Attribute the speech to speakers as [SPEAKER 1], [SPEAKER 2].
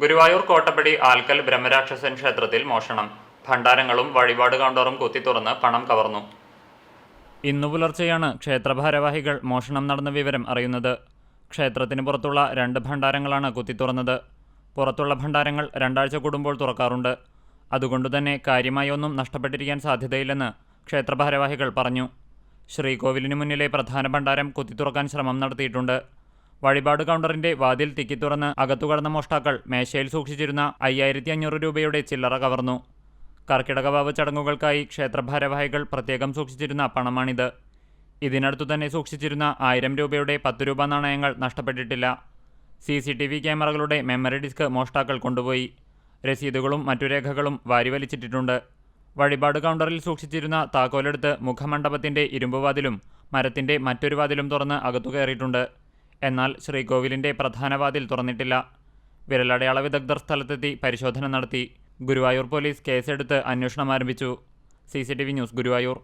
[SPEAKER 1] ഗുരുവായൂർ കോട്ടപ്പടി ആൽക്കൽ ബ്രഹ്മരാക്ഷസൻ ക്ഷേത്രത്തിൽ മോഷണം. ഭണ്ഡാരങ്ങളും വഴിപാട് കൗണ്ടറും കുത്തിത്തുറന്ന് പണം കവർന്നു. ഇന്നു പുലർച്ചെയാണ് ക്ഷേത്രഭാരവാഹികൾ മോഷണം നടന്ന വിവരം അറിയുന്നത്. ക്ഷേത്രത്തിന് പുറത്തുള്ള രണ്ട് ഭണ്ഡാരങ്ങളാണ് കുത്തിത്തുറന്നത് പുറത്തുള്ള ഭണ്ഡാരങ്ങൾ രണ്ടാഴ്ച കൂടുമ്പോൾ തുറക്കാറുണ്ട്. അതുകൊണ്ടുതന്നെ കാര്യമായി ഒന്നും നഷ്ടപ്പെട്ടിരിക്കാൻ സാധ്യതയില്ലെന്ന് ക്ഷേത്രഭാരവാഹികൾ പറഞ്ഞു. ശ്രീകോവിലിന് മുന്നിലെ പ്രധാന ഭണ്ഡാരം കുത്തിത്തുറക്കാൻ ശ്രമം നടത്തിയിട്ടുണ്ട്. വഴിപാട് കൗണ്ടറിന്റെ വാതിൽ തിക്കി തുറന്ന് അകത്തു കടന്ന മോഷ്ടാക്കൾ മേശയിൽ സൂക്ഷിച്ചിരുന്ന അയ്യായിരത്തി അഞ്ഞൂറ് രൂപയുടെ ചില്ലറ കവർന്നു. കർക്കിടകവാവ് ചടങ്ങുകൾക്കായി ക്ഷേത്രഭാരവാഹികൾ പ്രത്യേകം സൂക്ഷിച്ചിരുന്ന പണമാണിത്. ഇതിനടുത്തു തന്നെ സൂക്ഷിച്ചിരുന്ന ആയിരം രൂപയുടെ പത്ത് രൂപ നാണയങ്ങൾ നഷ്ടപ്പെട്ടിട്ടില്ല. സി സി ടി വി ക്യാമറകളുടെ മെമ്മറി ഡിസ്ക് മോഷ്ടാക്കൾ കൊണ്ടുപോയി. രസീതുകളും മറ്റു രേഖകളും വാരിവലിച്ചിട്ടിട്ടുണ്ട് വഴിപാട് കൗണ്ടറിൽ സൂക്ഷിച്ചിരുന്ന താക്കോലെടുത്ത് മുഖമണ്ഡപത്തിന്റെ ഇരുമ്പുവാതിലും മരത്തിന്റെ മറ്റൊരു വാതിലും തുറന്ന് അകത്തു കയറിയിട്ടുണ്ട്. എന്നാൽ ശ്രീകോവിലിന്റെ പ്രധാനവാതിൽ തുറന്നിട്ടില്ല. വിരലടയാള വിദഗ്ധർ സ്ഥലത്തെത്തി പരിശോധന നടത്തി. ഗുരുവായൂർ പോലീസ് കേസെടുത്ത് അന്വേഷണം ആരംഭിച്ചു. C news Guruvayur.